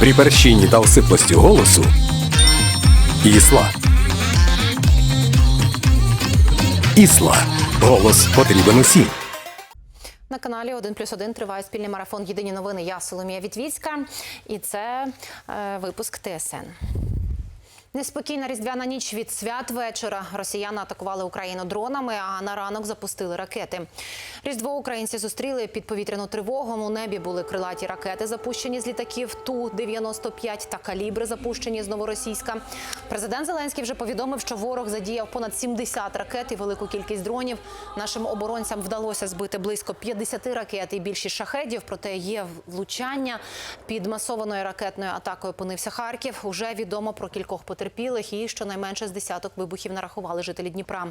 При перщині та осиплості голосу Ісла. Ісла. Голос потрібен усім. На каналі 1 плюс 1 триває спільний марафон Єдині новини. Я Соломія Вітвіцька. І це е, випуск ТСН. Неспокійна різдвяна ніч від свят вечора. Росіяни атакували Україну дронами, а на ранок запустили ракети. Різдво українці зустріли під повітряну тривогу. У небі були крилаті ракети, запущені з літаків Ту-95 та калібри, запущені з новоросійська. Президент Зеленський вже повідомив, що ворог задіяв понад 70 ракет і велику кількість дронів. Нашим оборонцям вдалося збити близько 50 ракет і більшість шахедів. Проте є влучання. Під масованою ракетною атакою опинився Харків. Уже відомо про кількох потерпілих і щонайменше з десяток вибухів нарахували жителі Дніпра.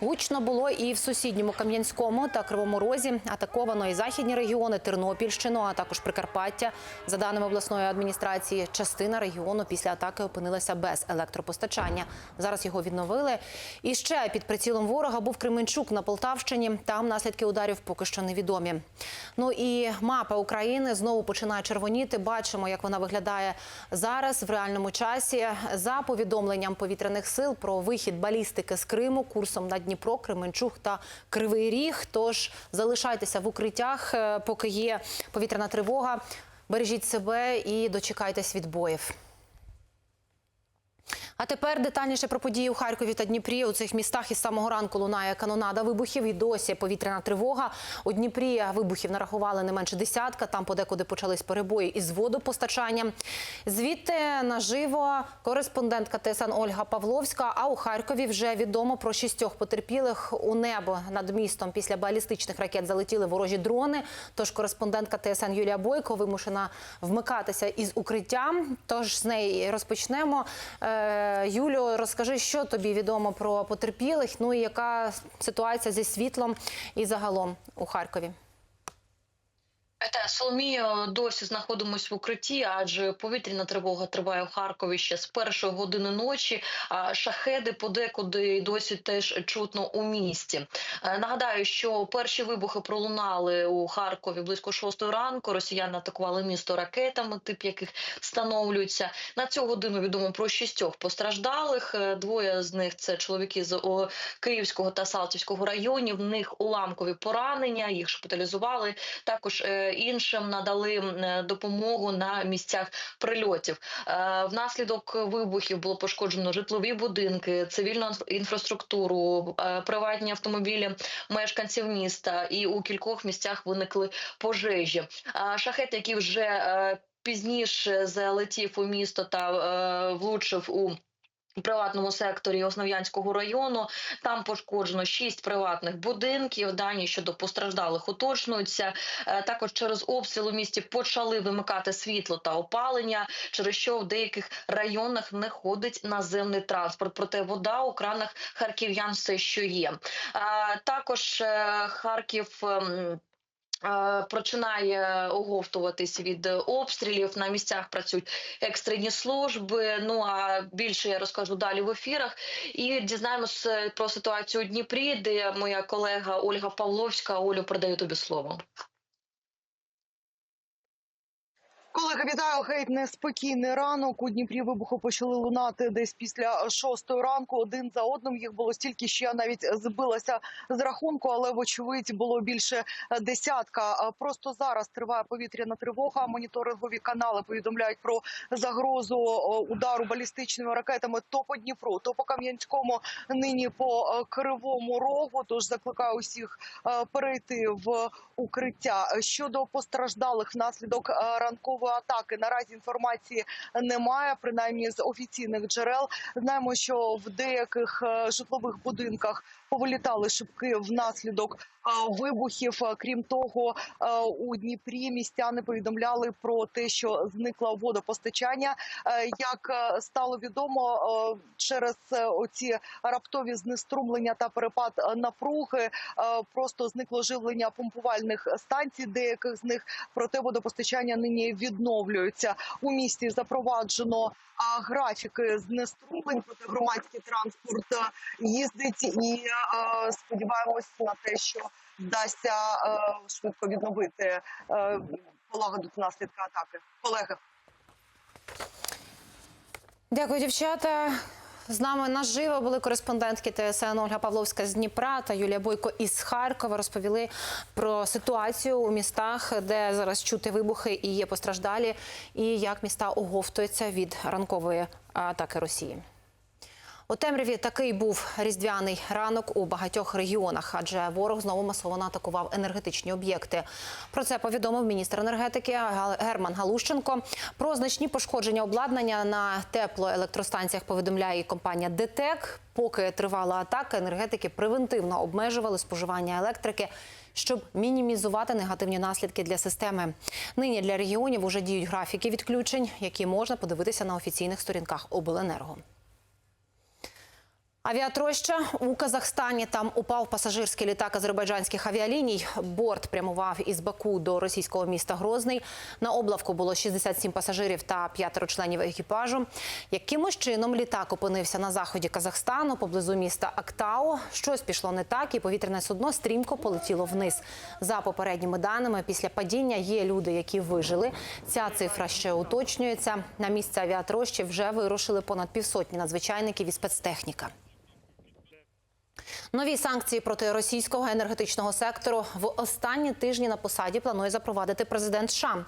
Гучно було і в сусідньому Кам'янському та Кривому Розі. Атаковано і західні регіони, Тернопільщину, а також Прикарпаття. За даними обласної адміністрації, частина регіону після атаки опинилася без електропостачання. Зараз його відновили. І ще під прицілом ворога був Кременчук на Полтавщині. Там наслідки ударів поки що невідомі. Ну і мапа України знову починає червоніти. Бачимо, як вона виглядає зараз в реальному часі. За повідомленням повітряних сил про вихід балістики з Криму курсом на Дніпро, Кременчуг та Кривий Ріг. Тож залишайтеся в укриттях, е, поки є повітряна тривога. Бережіть себе і дочекайтесь відбоїв. А тепер детальніше про події у Харкові та Дніпрі. У цих містах із самого ранку лунає канонада вибухів і досі повітряна тривога. У Дніпрі вибухів нарахували не менше десятка. Там подекуди почались перебої із водопостачанням. Звідти наживо кореспондентка ТСН Ольга Павловська. А у Харкові вже відомо про шістьох потерпілих у небо над містом. Після балістичних ракет залетіли ворожі дрони. Тож кореспондентка ТСН Юлія Бойко вимушена вмикатися із укриттям. Тож з неї розпочнемо. Юлю, розкажи, що тобі відомо про потерпілих. Ну і яка ситуація зі світлом і загалом у Харкові? Та Соломія досі знаходимось в укритті, адже повітряна тривога триває в Харкові ще з першої години ночі. А шахеди подекуди досі теж чутно у місті. Е, Нагадаю, що перші вибухи пролунали у Харкові близько шостої ранку. Росіяни атакували місто ракетами, тип яких встановлюються. На цю годину відомо про шістьох постраждалих. Е, Двоє з них це чоловіки з Київського та Салтівського районів. В них уламкові поранення, їх шпиталізували. Також е, іншим надали е, допомогу на місцях прильотів. Е, Внаслідок вибухів було пошкоджено житлові будинки, цивільну інф- інфраструктуру, е, приватні автомобілі мешканців міста, і у кількох місцях виникли пожежі. Шахет, який вже пізніше залетів у місто та влучив у приватному секторі Основ'янського району. Там пошкоджено шість приватних будинків. Дані щодо постраждалих уточнюються. Е, Також через обстріл у місті почали вимикати світло та опалення, через що в деяких районах не ходить наземний транспорт. Проте вода у кранах харків'ян все що є. Е, Також е, Харків. Е, Починає оговтуватись від обстрілів. На місцях працюють екстрені служби. Ну а більше я розкажу далі в ефірах. І дізнаємось про ситуацію у Дніпрі, де моя колега Ольга Павловська. Олю передаю тобі слово. Колеги, вітаю геть неспокійний ранок. У Дніпрі вибухи почали лунати десь після шостої ранку. Один за одним їх було стільки, що я навіть збилася з рахунку, але вочевидь було більше десятка. Просто зараз триває повітряна тривога. Моніторингові канали повідомляють про загрозу удару балістичними ракетами то по Дніпру, то по Кам'янському, нині по е, Кривому Рогу. Тож закликаю усіх е, перейти в укриття. Щодо постраждалих внаслідок е, ранкової атаки, наразі інформації немає, принаймні з офіційних джерел. Знаємо, що в деяких е, житлових будинках повилітали шибки внаслідок вибухів. Крім того, у Дніпрі містяни повідомляли про те, що зникло водопостачання. Як стало відомо, через е, оці раптові знеструмлення та перепад напруги просто зникло живлення помпувальних станцій, деяких з них проте водопостачання нині відновлюється. У місті запроваджено графіки знеструмлень, проте громадський транспорт їздить і сподіваємось на те, що вдасться е, швидко відновити е, полагодити наслідки атаки. Колеги. Дякую, дівчата. З нами наживо були кореспондентки ТСН Ольга Павловська з Дніпра та Юлія Бойко із Харкова. Розповіли про ситуацію у містах, де зараз чути вибухи і є постраждалі, і як міста оговтуються від ранкової атаки Росії. У темряві такий був різдвяний ранок у багатьох регіонах, адже ворог знову масово атакував енергетичні об'єкти. Про це повідомив міністр енергетики Герман Галущенко. Про значні пошкодження обладнання на теплоелектростанціях повідомляє компанія ДТЕК. Поки тривала атака, енергетики превентивно обмежували споживання електрики. Щоб мінімізувати негативні наслідки для системи, нині для регіонів уже діють графіки відключень, які можна подивитися на офіційних сторінках обленерго. Авіатроща у Казахстані. Там упав пасажирський літак азербайджанських авіаліній. Борт прямував із Баку до російського міста Грозний. На облавку було 67 пасажирів та п'ятеро членів екіпажу. Якимось чином літак опинився на заході Казахстану поблизу міста Актау. Щось пішло не так, і повітряне судно стрімко полетіло вниз. За попередніми даними, після падіння є люди, які вижили. Ця цифра ще уточнюється. На місце авіатрощі вже вирушили понад півсотні надзвичайників і спецтехніка. Нові санкції проти російського енергетичного сектору в останні тижні на посаді планує запровадити президент США.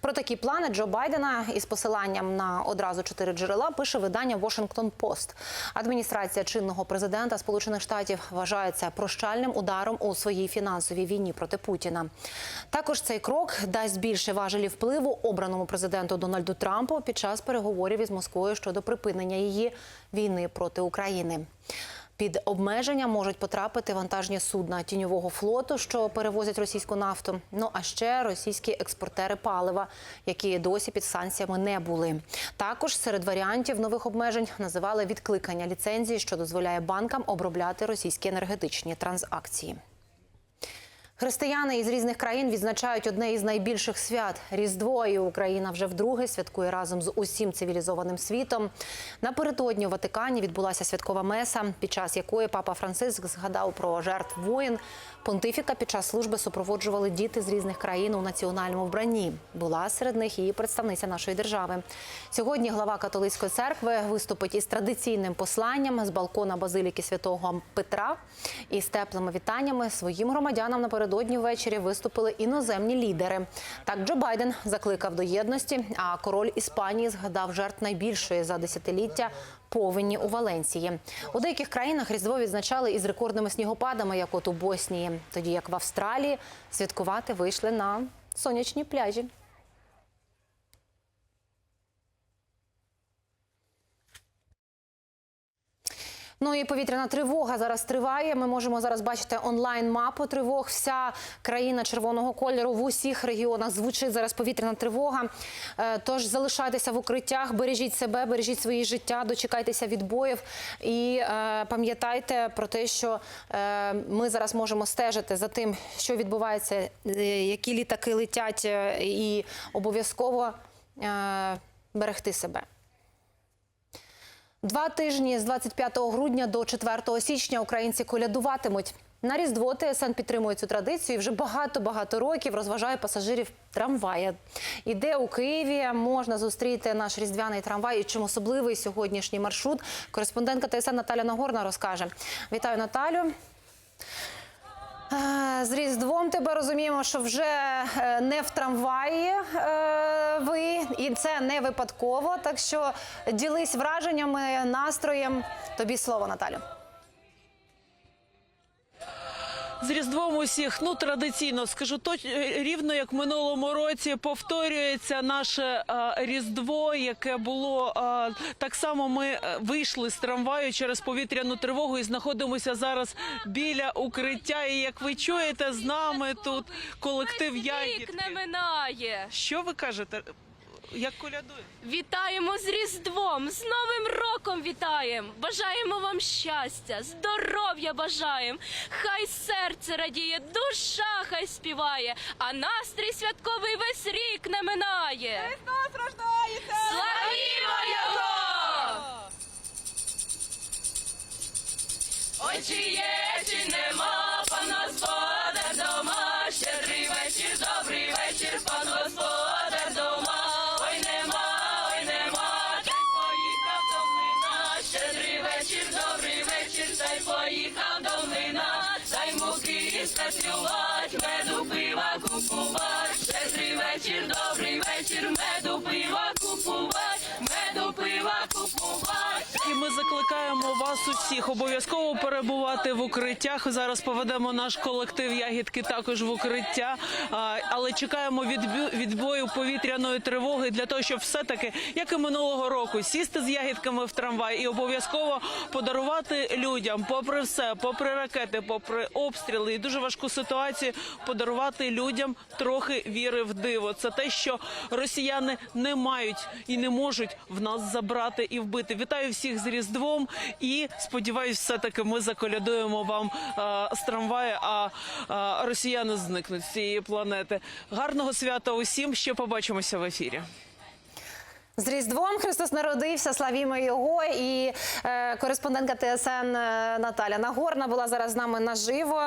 Про такі плани Джо Байдена із посиланням на одразу чотири джерела пише видання Washington Post. Адміністрація чинного президента Сполучених Штатів вважає це прощальним ударом у своїй фінансовій війні проти Путіна. Також цей крок дасть більше важелі впливу обраному президенту Дональду Трампу під час переговорів із Москвою щодо припинення її війни проти України. Під обмеження можуть потрапити вантажні судна тіньового флоту, що перевозять російську нафту. Ну а ще російські експортери палива, які досі під санкціями не були. Також серед варіантів нових обмежень називали відкликання ліцензії, що дозволяє банкам обробляти російські енергетичні транзакції. Християни із різних країн відзначають одне із найбільших свят Різдво. І Україна вже вдруге святкує разом з усім цивілізованим світом. Напередодні у Ватикані відбулася святкова меса, під час якої папа Франциск згадав про жертв воїн. Понтифіка під час служби супроводжували діти з різних країн у національному вбранні. Була серед них і представниця нашої держави. Сьогодні глава католицької церкви виступить із традиційним посланням з балкона базиліки святого Петра і з теплими вітаннями своїм громадянам напередодні ввечері виступили іноземні лідери. Так Джо Байден закликав до єдності. А король Іспанії згадав жертв найбільшої за десятиліття повені у Валенції. У деяких країнах Різдво відзначали із рекордними снігопадами, як от у Боснії, тоді як в Австралії святкувати вийшли на сонячні пляжі. Ну і повітряна тривога зараз триває. Ми можемо зараз бачити онлайн-мапу тривог. Вся країна червоного кольору в усіх регіонах звучить зараз повітряна тривога. Е, Тож залишайтеся в укриттях, бережіть себе, бережіть свої життя, дочекайтеся відбоїв і е, пам'ятайте про те, що е, ми зараз можемо стежити за тим, що відбувається, які літаки летять, і обов'язково берегти себе. Два тижні з 25 грудня до 4 січня українці колядуватимуть. На Різдво ТСН підтримує цю традицію і вже багато-багато років розважає пасажирів трамвая. І де у Києві можна зустріти наш різдвяний трамвай і чим особливий сьогоднішній маршрут. Кореспондентка ТСН Наталя Нагорна розкаже. Вітаю, Наталю. Е, З Різдвом тебе розуміємо, що вже е, не в трамваї е, ви, і це не випадково. Так що ділись враженнями, настроєм. Тобі слово, Наталю. З Різдвом усіх, ну традиційно скажу точ рівно як минулому році повторюється наше е, Різдво, яке було е, так само. Ми е, вийшли з трамваю через повітряну тривогу і знаходимося зараз біля укриття. І як ви чуєте, з нами тут колектив Ягідки. не минає. Що ви кажете? Як колядує? Вітаємо з Різдвом, з Новим роком вітаємо. Бажаємо вам щастя, здоров'я бажаємо. Хай серце радіє, душа хай співає, а настрій святковий весь рік не минає. Христос рождається! Славімо його! Ой, чи є, you are. Закликаємо вас усіх обов'язково перебувати в укриттях. Зараз поведемо наш колектив ягідки також в укриття, але чекаємо відбою повітряної тривоги для того, щоб все таки, як і минулого року, сісти з ягідками в трамвай і обов'язково подарувати людям, попри все, попри ракети, попри обстріли і дуже важку ситуацію, подарувати людям трохи віри в диво. Це те, що росіяни не мають і не можуть в нас забрати і вбити. Вітаю всіх з Різдвом і сподіваюсь, все таки ми заколядуємо вам а, з трамваю, а а росіяни зникнуть з цієї планети. Гарного свята усім. Ще побачимося в ефірі. З Різдвом Христос народився, славімо його. І е, кореспондентка ТСН е, Наталя Нагорна була зараз з нами наживо.